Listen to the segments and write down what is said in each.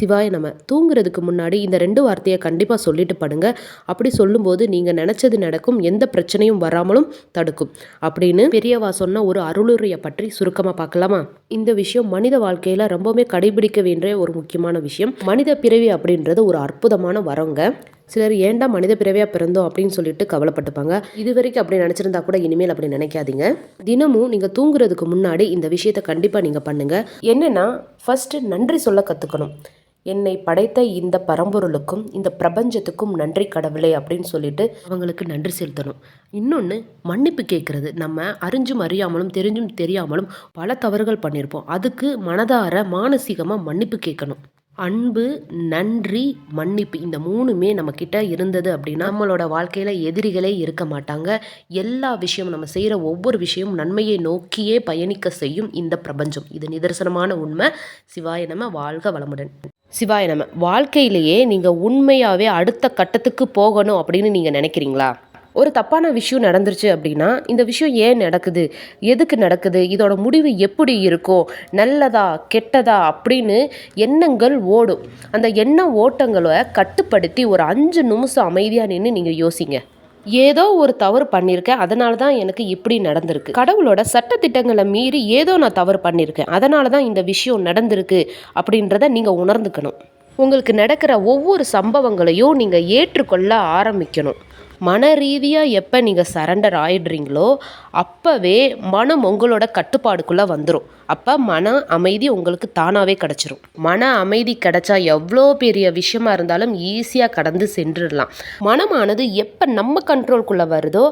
சிவாய நம்ம தூங்குறதுக்கு முன்னாடி இந்த ரெண்டு வார்த்தையை கண்டிப்பாக சொல்லிட்டு படுங்க. அப்படி சொல்லும்போது நீங்கள் நினச்சது நடக்கும் எந்த பிரச்சனையும் வராமலும் தடுக்கும். அப்படின்னு பெரியவா சொன்ன ஒரு அருளுரையை பற்றி சுருக்கமாக பார்க்கலாமா? இந்த விஷயம் மனித வாழ்க்கையில் ரொம்பவுமே கடைபிடிக்க வேண்டிய ஒரு முக்கியமான விஷயம். மனித பிறவி அப்படின்றது ஒரு அற்புதமான வரங்க. சிலர் ஏன்டா மனித பிறவியாக பிறந்தோம் அப்படின்னு சொல்லிட்டு கவலைப்பட்டுப்பாங்க. இது வரைக்கும் அப்படி நினச்சிருந்தா கூட இனிமேல் அப்படி நினைக்காதீங்க. தினமும் நீங்கள் தூங்குறதுக்கு முன்னாடி இந்த விஷயத்தை கண்டிப்பாக நீங்கள் பண்ணுங்கள் என்னென்னா ஃபஸ்ட்டு நன்றி சொல்ல கற்றுக்கணும் என்னை படைத்த இந்த பரம்பொருளுக்கும் இந்த பிரபஞ்சத்துக்கும் நன்றி கடவுளே அப்படின்னு சொல்லிட்டு அவங்களுக்கு நன்றி செலுத்தணும். இன்னொன்று மன்னிப்பு கேட்குறது. நம்ம அறிஞ்சும் அறியாமலும் தெரிஞ்சும் தெரியாமலும் பல தவறுகள் பண்ணியிருப்போம் அதுக்கு மனதார மானசீகமாக மன்னிப்பு கேட்கணும். அன்பு நன்றி மன்னிப்பு இந்த மூணுமே நம்மக்கிட்ட இருந்தது அப்படின்னா நம்மளோட வாழ்க்கையில் எதிரிகளே இருக்க மாட்டாங்க. எல்லா விஷயமும் நம்ம செய்கிற ஒவ்வொரு விஷயமும் நன்மையை நோக்கியே பயணிக்க செய்யும் இந்த பிரபஞ்சம். இது நிதர்சனமான உண்மை. சிவாய நம்ம வாழ்க வளமுடன். சிவாய நம்ம வாழ்க்கையிலேயே நீங்கள் உண்மையாகவே அடுத்த கட்டத்துக்கு போகணும் அப்படின்னு நீங்கள் நினைக்கிறீங்களா? ஒரு தப்பான விஷயம் நடந்துருச்சு அப்படின்னா இந்த விஷயம் ஏன் நடக்குது? எதுக்கு நடக்குது? இதோட முடிவு எப்படி இருக்கும்? நல்லதா கெட்டதா அப்படின்னு எண்ணங்கள் ஓடும். அந்த எண்ண ஓட்டங்களை கட்டுப்படுத்தி ஒரு அஞ்சு நிமிஷம் அமைதியாக நின்று நீங்கள் யோசிங்க. ஏதோ ஒரு தவறு பண்ணியிருக்கேன். அதனால தான் எனக்கு இப்படி நடந்திருக்கு. கடவுளோட சட்டத்திட்டங்களை மீறி ஏதோ நான் தவறு பண்ணியிருக்கேன். அதனால தான் இந்த விஷயம் நடந்திருக்கு அப்படின்றத நீங்கள் உணர்ந்துக்கணும். உங்களுக்கு நடக்கிற ஒவ்வொரு சம்பவங்களையும் நீங்கள் ஏற்றுக்கொள்ள ஆரம்பிக்கணும். மன ரீதியாக எப்போ நீங்கள் சரண்டர் ஆயிடுறீங்களோ அப்போவே மனம் உங்களோட கட்டுப்பாடுக்குள்ளே வந்துடும் அப்போ மன அமைதி உங்களுக்கு தானாகவே கிடச்சிரும். மன அமைதி கிடச்சா எவ்வளோ பெரிய விஷயமா இருந்தாலும் ஈஸியாக கடந்து சென்றுடலாம். மனமானது எப்போ நம்ம கண்ட்ரோல்குள்ளே வருதோ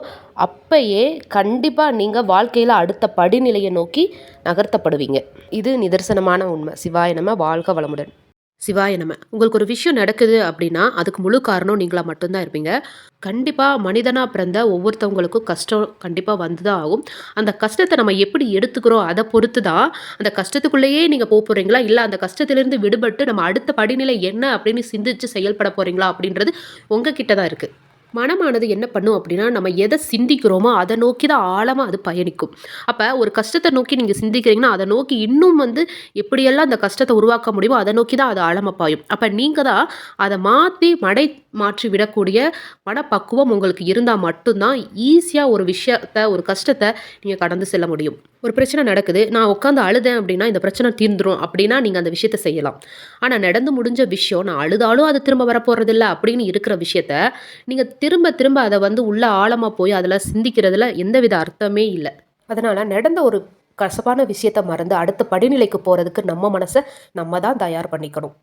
அப்பயே கண்டிப்பாக நீங்கள் வாழ்க்கையில் அடுத்த படிநிலையை நோக்கி நகர்த்தப்படுவீங்க. இது நிதர்சனமான உண்மை. சிவாய நம்ம வாழ்க வளமுடன். சிவாய நம்ம உங்களுக்கு ஒரு விஷயம் நடக்குது அப்படின்னா அதுக்கு முழு காரணம் நீங்களாக மட்டும்தான் இருப்பீங்க. கண்டிப்பாக மனிதனாக பிறந்த ஒவ்வொருத்தவங்களுக்கும் கஷ்டம் கண்டிப்பாக வந்து தான் ஆகும். அந்த கஷ்டத்தை நம்ம எப்படி எடுத்துக்கிறோம் அதை பொறுத்து தான் அந்த கஷ்டத்துக்குள்ளேயே நீங்கள் போக போகிறீங்களா இல்லை அந்த கஷ்டத்திலேருந்து விடுபட்டு நம்ம அடுத்த படிநிலை என்ன அப்படின்னு சிந்திச்சு செயல்பட போகிறீங்களா அப்படின்றது உங்ககிட்ட தான் இருக்குது மனமானது என்ன பண்ணும் அப்படின்னா நம்ம எதை சிந்திக்கிறோமோ அதை நோக்கி தான் ஆழமாக அது பயணிக்கும். அப்போ ஒரு கஷ்டத்தை நோக்கி நீங்கள் சிந்திக்கிறீங்கன்னா அதை நோக்கி இன்னும் வந்து எப்படியெல்லாம் அந்த கஷ்டத்தை உருவாக்க முடியுமோ அதை நோக்கி தான் அது ஆழமாக பாயும். அப்போ நீங்கள் தான் அதை மாற்றி மடை மாற்றி விடக்கூடிய மனப்பக்குவம் உங்களுக்கு இருந்தால் மட்டும்தான் ஈஸியாக ஒரு விஷயத்தை ஒரு கஷ்டத்தை நீங்கள் கடந்து செல்ல முடியும். ஒரு பிரச்சனை நடக்குது நான் உட்காந்து அழுதேன் அப்படின்னா இந்த பிரச்சனை தீர்ந்துடும் அப்படின்னா நீங்கள் அந்த விஷயத்தை செய்யலாம். ஆனால் நடந்து முடிஞ்ச விஷயம் நான் அழுதாலும் அது திரும்ப வரப்போகிறதில்ல அப்படின்னு இருக்கிற விஷயத்த நீங்கள் திரும்ப திரும்ப அதை வந்து உள்ள ஆழமாக போய் அதில் சிந்திக்கிறதுல எந்தவித அர்த்தமே இல்லை. அதனால் நடந்த ஒரு கசப்பான விஷயத்தை மறந்து அடுத்த படிநிலைக்கு போகிறதுக்கு நம்ம மனசை நம்ம தான் தயார் பண்ணிக்கணும்.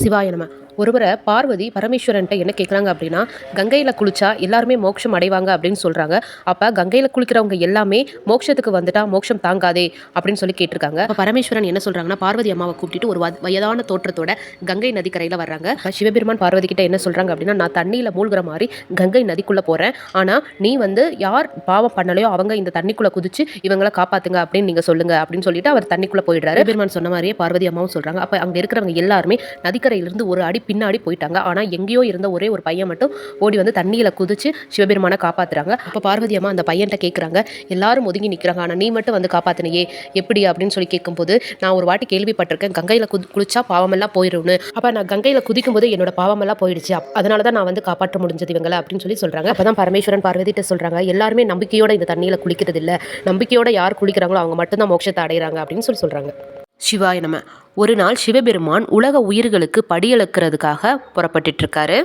சிவாய நம்ம ஒருவரை பார்வதி பரமேஸ்வரன்ட்ட என்ன கேட்குறாங்க அப்படின்னா கங்கையில் குளிச்சா எல்லாருமே மோட்சம் அடைவாங்க அப்படின்னு சொல்கிறாங்க அப்போ கங்கையில் குளிக்கிறவங்க எல்லாமே மோட்சத்துக்கு வந்துட்டா மோட்சம் தாங்காதே அப்படின்னு சொல்லி கேட்டிருக்காங்க. அப்போ பரமேஸ்வரன் என்ன சொல்கிறாங்கன்னா பார்வதி அம்மாவை கூப்பிட்டு ஒரு வயதான தோற்றத்தோட கங்கை நதிக்கரையில் வர்றாங்க. சிவபெருமான் பார்வதி கிட்ட என்ன சொல்கிறாங்க அப்படின்னா நான் தண்ணியில் மூழ்கிற மாதிரி கங்கை நதிக்குள்ளே போகிறேன் ஆனால் நீ வந்து யார் பாவம் பண்ணலையோ அவங்க இந்த தண்ணிக்குள்ளே குதிச்சு இவங்களை காப்பாத்துங்க அப்படின்னு நீங்கள் சொல்லுங்க அப்படின்னு சொல்லிட்டு அவர் தண்ணிக்குள்ளே போயிடுறாரு. பெருமான் சொன்ன மாதிரியே பார்வதி அம்மாவும் சொல்கிறாங்க அப்போ அங்கே இருக்கிறவங்க எல்லாருமே நதிக்கரையிலிருந்து ஒரு அடி பின்னாடி போயிட்டாங்க. ஆனால் எங்கேயோ இருந்த ஒரே ஒரு பையன் மட்டும் ஓடி வந்து தண்ணியில் குதிச்சு சிவபெருமானை காப்பாற்றுறாங்க அப்போ பார்வதி அம்மா அந்த பையன்கிட்ட கேட்குறாங்க எல்லாரும் ஒதுங்கி நிற்கிறாங்க ஆனால் நீ மட்டும் வந்து காப்பாற்றினையே எப்படி? அப்படின்னு சொல்லி கேட்கும்போது நான் ஒரு வாட்டி கேள்விப்பட்டிருக்கேன். கங்கையில் குதி குளிச்சா பாவமெல்லாம் போயிடும்னு அப்போ நான் கங்கையில் குதிக்கும் போது என்னோட பாவமெல்லாம் போயிடுச்சு. அதனால தான் நான் வந்து காப்பாற்ற முடிஞ்சது இவங்களை அப்படின்னு சொல்லி சொல்கிறாங்க அப்போ தான் பரமேஸ்வரன் பார்வதிட்ட சொல்கிறாங்க எல்லாருமே நம்பிக்கையோட இந்த தண்ணியில் குளிக்கிறது இல்லை நம்பிக்கையோட யார் குளிக்கிறாங்களோ அவங்க மட்டும்தான் மோட்சத்தை அடைகிறாங்க அப்படின்னு சொல்லி சொல்கிறாங்க சிவாய நம. ஒரு நாள் சிவபெருமான் உலக உயிர்களுக்கு படியளக்கிறதுக்காக புறப்பட்டுட்டு இருக்காரு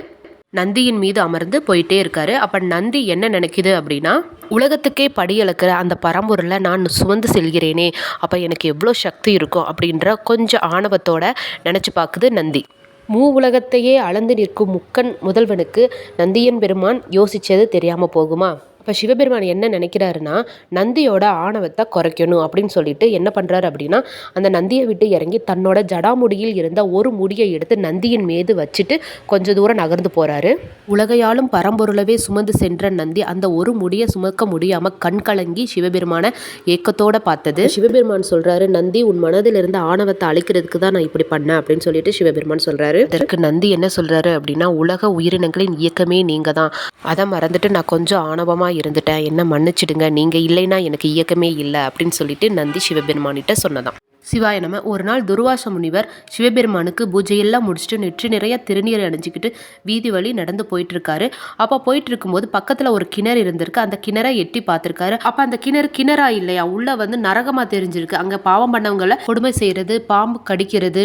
நந்தியின் மீது அமர்ந்து போயிட்டே இருக்காரு. அப்ப நந்தி என்ன நினைக்குது அப்படின்னா உலகத்துக்கே படியளக்கிற அந்த பரம்பொருளை நான் சுமந்து செல்கிறேனே. அப்போ எனக்கு எவ்வளோ சக்தி இருக்கும்? அப்படின்ற கொஞ்சம் ஆணவத்தோட நினச்சி பார்க்குது நந்தி. மூ உலகத்தையே அளந்து நிற்கும் முக்கன் முதல்வனுக்கு நந்தியன் பெருமான் யோசிச்சது தெரியாம போகுமா? இப்போ சிவபெருமான் என்ன நினைக்கிறாருன்னா நந்தியோட ஆணவத்தை குறைக்கணும் அப்படின்னு சொல்லிட்டு என்ன பண்ணுறாரு அப்படின்னா அந்த நந்தியை விட்டு இறங்கி தன்னோட ஜடாமுடியில் இருந்த ஒரு முடியை எடுத்து நந்தியின் மீது வச்சுட்டு கொஞ்ச தூரம் நகர்ந்து போகிறாரு உலகையாலும் பரம்பொருளவே சுமந்து சென்ற நந்தி அந்த ஒரு முடியை சுமக்க முடியாமல் கண் கலங்கி சிவபெருமான ஏக்கத்தோட பார்த்தது. சிவபெருமான் சொல்கிறாரு நந்தி உன் மனதில் இருந்த ஆணவத்தை அழிக்கிறதுக்கு தான் நான் இப்படி பண்ணேன் அப்படின்னு சொல்லிட்டு சிவபெருமான் சொல்கிறாரு இதற்கு நந்தி என்ன சொல்கிறாரு அப்படின்னா உலக உயிரினங்களின் இயக்கமே நீங்கள் தான் அதை மறந்துட்டு நான் கொஞ்சம் ஆணவமாக தெரியாமல் இருந்துட்டேன். என்ன மன்னிச்சிடுங்க. நீங்கள் இல்லைன்னா எனக்கு இயக்கமே இல்லை அப்படின்னு சொல்லிட்டு நந்தி சிவபெருமானிட்ட சொன்னதாம். சிவாய நம்ம ஒரு நாள் துர்வாச முனிவர் சிவபெருமானுக்கு பூஜையெல்லாம் முடிச்சுட்டு நெற்றி நிறைய திருநீரை அணிஞ்சிக்கிட்டு வீதி வழி நடந்து போயிட்டு இருக்காரு அப்போ போயிட்டு இருக்கும்போது பக்கத்தில் ஒரு கிணறு இருந்திருக்கு. அந்த கிணறை எட்டி பார்த்துருக்காரு. அப்போ அந்த கிணறு கிணறா இல்லையா? உள்ள வந்து நரகமாக தெரிஞ்சிருக்கு. அங்கே பாவம் பண்ணவங்களை கொடுமை செய்கிறது பாம்பு கடிக்கிறது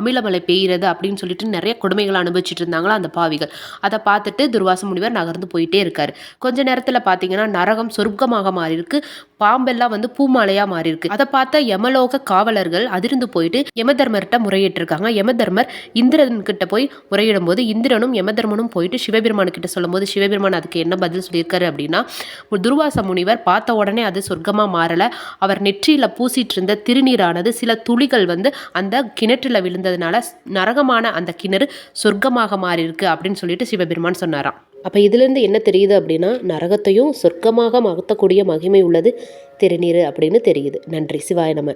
அமிலமலை பெய்கிறது அப்படின்னு சொல்லிட்டு நிறைய கொடுமைகளை அனுபவிச்சுட்டு இருந்தாங்களா அந்த பாவிகள். அதை பார்த்துட்டு துர்வாச முனிவர் நகர்ந்து போயிட்டே இருக்காரு. கொஞ்ச நேரத்தில் பார்த்தீங்கன்னா நரகம் சொர்க்கமாக மாறியிருக்கு. பாம்பெல்லாம் வந்து பூமாலையாக மாறியிருக்கு. அதை பார்த்த யமலோக காவலர்கள் அதிர்ந்து போயிட்டு யமதர்மர்கிட்ட முறையிட்டிருக்காங்க. யமதர்மர் இந்திரன் கிட்ட போய் முறையிடும் போது இந்திரனும் யமதர்மனும் போயிட்டு சிவபெருமான் கிட்ட சொல்லும்போது சிவபெருமான் அதுக்கு என்ன பதில் சொல்லியிருக்காரு அப்படின்னா துர்வாச முனிவர் பார்த்த உடனே அது சொர்க்கமாக மாறலை. அவர் நெற்றியில் பூசிட்டு இருந்த திருநீரானது சில துளிகள் வந்து அந்த கிணற்றில் விழுந்து இருந்ததுனால நரகமான அந்த கிணறு சொர்க்கமாக மாறி இருக்கு அப்படின்னு சொல்லிட்டு சிவபெருமான் சொன்னாராம். அப்போ இதுலேருந்து என்ன தெரியுது அப்படின்னா நரகத்தையும் சொர்க்கமாக மாற்றக்கூடிய மகிமை உள்ளது திருநீர் அப்படின்னு தெரியுது. நன்றி. சிவாய நம்ம